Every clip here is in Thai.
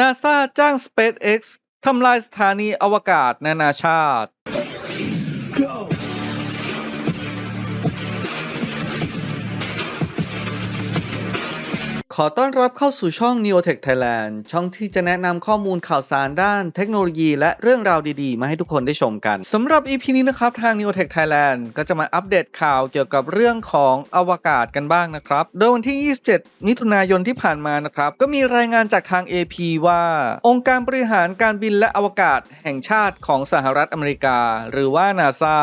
นาซาจ้าง SpaceX ทำลายสถานีอวกาศนานาชาติ ขอต้อนรับเข้าสู่ช่อง Neotech Thailand ช่องที่จะแนะนำข้อมูลข่าวสารด้านเทคโนโลยีและเรื่องราวดีๆ มาให้ทุกคนได้ชมกันสำหรับ EP นี้นะครับทาง Neotech Thailand ก็จะมาอัปเดตข่าวเกี่ยวกับเรื่องของอวกาศกันบ้างนะครับ โดยวันที่ 27 มิถุนายนที่ผ่านมานะครับ ก็มีรายงานจากทาง AP ว่า องค์การบริหารการบินและอวกาศแห่งชาติของสหรัฐอเมริกา หรือว่า NASA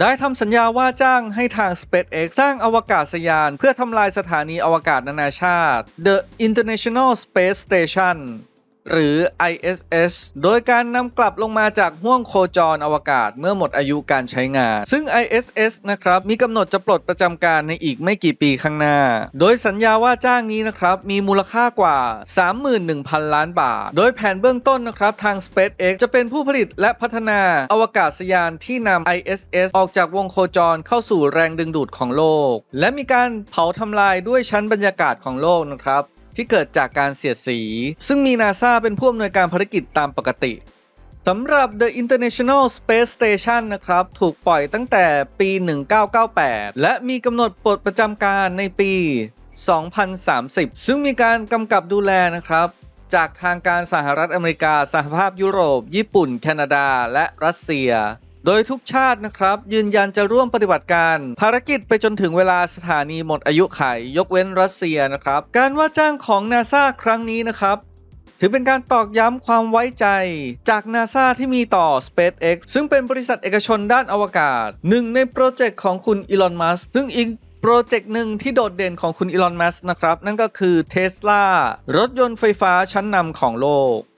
ได้ทำสัญญาว่าจ้างให้ทาง SpaceX สร้างอวกาศยาน เพื่อทำลายสถานีอวกาศนานาชาติ The International Space Station หรือ ISS โดยการนำกลับลงมาจากห้วงโคจรอวกาศเมื่อหมดอายุการใช้งาน ซึ่ง ISS นะครับมีกำหนดจะปลดประจำการในอีกไม่กี่ปีข้างหน้า โดยสัญญาว่าจ้างนี้นะครับมีมูลค่ากว่า 31,000 ล้านบาท โดยแผนเบื้องต้นนะครับทาง SpaceX จะเป็นผู้ผลิตและพัฒนาอวกาศยานที่นำ ISS ออกจากวงโคจรเข้าสู่แรงดึงดูดของโลก และมีการเผาทำลายด้วยชั้นบรรยากาศของโลกนะครับ ที่เกิดจากการเสียดสี ซึ่งมีนาซาเป็นผู้อำนวยการภารกิจตามปกติสำหรับ The International Space Station นะครับ ถูกปล่อยตั้งแต่ปี 1998 และมีกำหนดปลดประจำการในปี 2030 ซึ่งมีการกำกับดูแลนะครับ จากทางการสหรัฐอเมริกา สหภาพยุโรป ญี่ปุ่น แคนาดา และรัสเซีย โดยทุกชาตินะครับ ยืนยันจะร่วมปฏิบัติการ ภารกิจไปจนถึงเวลาสถานีหมดอายุไขยยกเว้นรัสเซียนะครับ การว่าจ้างของนาซาครั้งนี้นะครับถือเป็นการตอกย้ำความไว้ใจจากนาซาที่มีต่อ SpaceX ซึ่งเป็นบริษัทเอกชนด้านอวกาศ หนึ่งในโปรเจกต์ของคุณอีลอน มัสซึ่งอีกโปรเจกต์หนึ่งที่โดดเด่นของคุณอีลอน มัสนะครับ นั่นก็คือ Tesla รถยนต์ไฟฟ้าชั้นนำของโลก